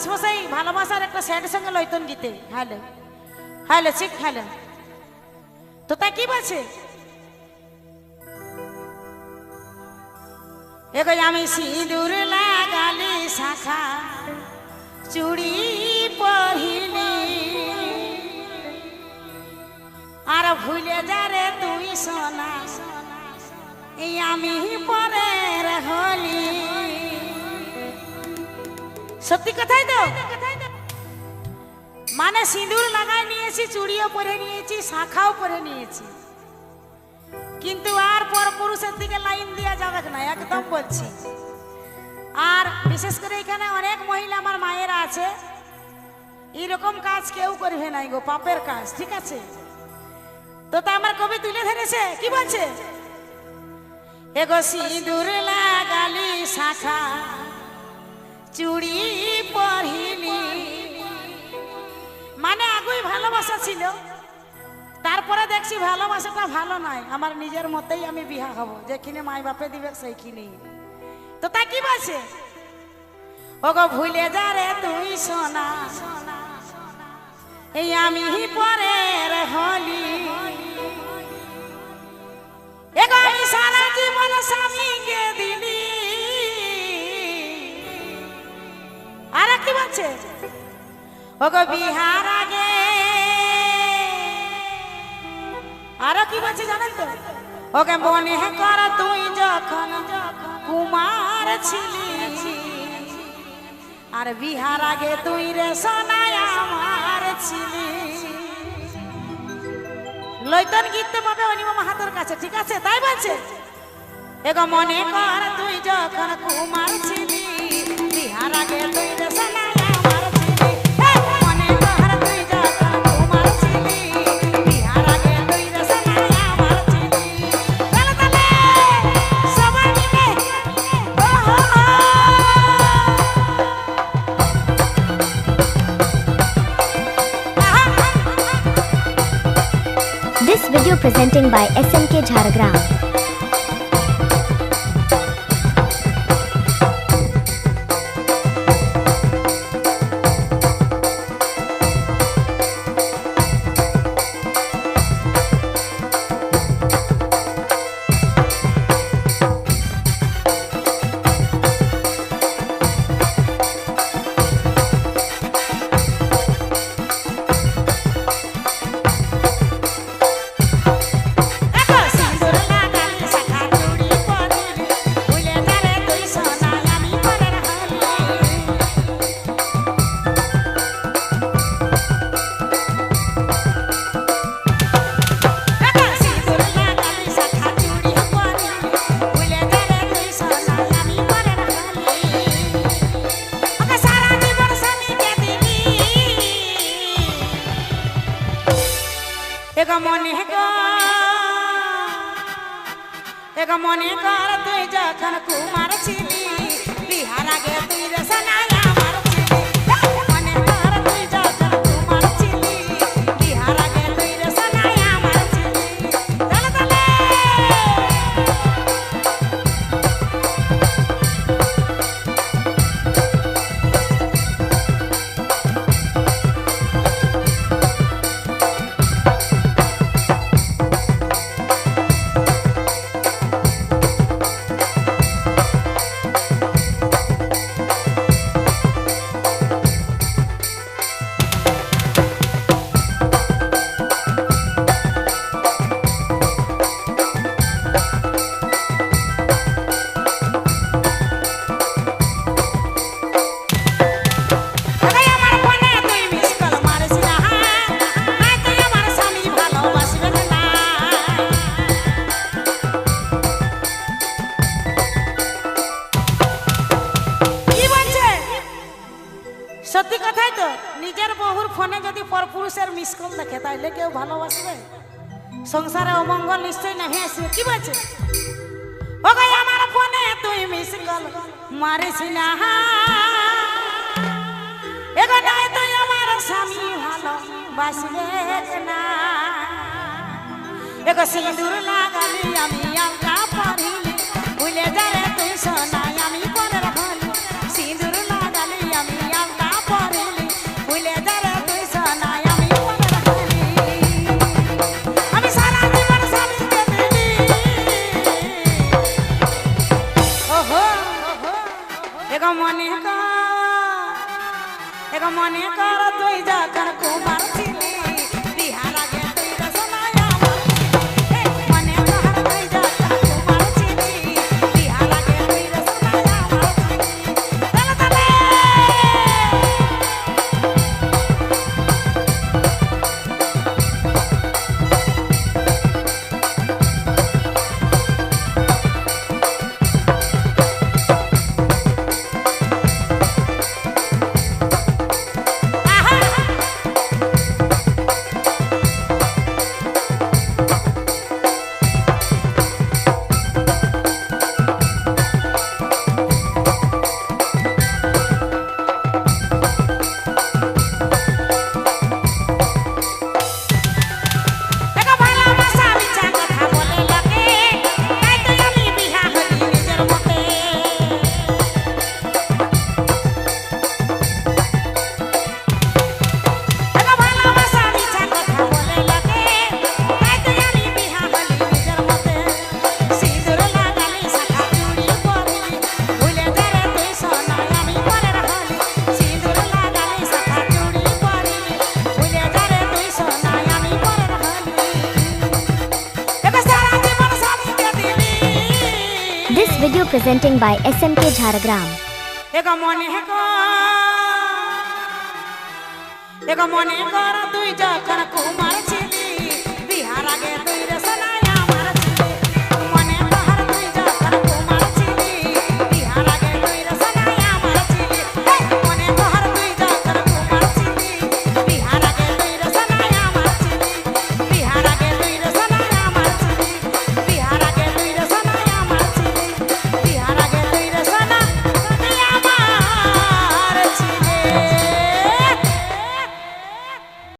মাসমশাই, ভালোবাসার একটা স্যাড সঙ্গে লইতন গীতে। হ্যালো হ্যালো ঠিক হ্যালো। তো তা কি বলছে? এগো আমি সিঁদুর লাগালি শাখা চুড়ি পহিলি। আর ভুলে যা রে তুই সোনা, এই আমি পরে হলি। সত্যি কথাই তো? মানে সিঁদুর লাগাই নিয়েছি, চুড়িও পরে নিয়েছি, শাখাও পরে নিয়েছি। কিন্তু আর পর পুরুষের দিকে লাইন দেওয়া যাবে না, একদম বলছি। আর বিশেষ করে এখানে অনেক মহিলা আমার মায়েরা আছে। এরকম কাজ কেউ করবে নাই গো, পাপের কাজ, ঠিক আছে? তো তা আমার কবি তুলে ধরেছে, কি বলছে? এগো সিঁদুর লাগালি শাখা। চুড়ি পরিলি মানে আগুই ভালোবাসা ছিল। তারপরে দেখছি ভালোবাসাটা ভালো নয়। আমার নিজের মতেই আমি বিহা হব। যেখানে মাই বাপে দিবে সেইখানেই তো তা কি বলছে? ওগো ভুলে যা রে তুই সোনা। এই আমি পরে হলি। এগো আমি সারা জীবন স্বামীকে দিলি। আর কি ওগো বিহার আগে। আরও কি বলছে জানেন তো? ওকে মনে কর তুই যখন কুমার ছিলি। আর বিহার আগে তুই রে সোনায় আমার ছিলি। লৈতন গীত পাবে অনিমা মাহাতোর কাছে, ঠিক আছে? তাই বলছে? এগো মনে কর তুই যখন কুমার ছিলি, বিহার আগে presenting by SMK Jharagram. এগো মনে কর তুই যখন কুমার ছিলি বিহার আগে তুই রে নিজের বহুর ফোনে যদি পরপুরুষের মিস কল দেখে, তাইলে কেউ ভালোবাসবে? সংসারে অমঙ্গল নিশ্চয় না সে কি বলছে? ও গাই আমার ফোনে তুই মিস কল মারিস না। এগো, নাই তুই আমার স্বামী ভালো না। এগো, সিঁদুর লাগালি আমি আলতা পরিলি, ভুলে যারে তুই সোনাই মনে কর তুই যা কর Kumar Video presenting by SMK Jharagram.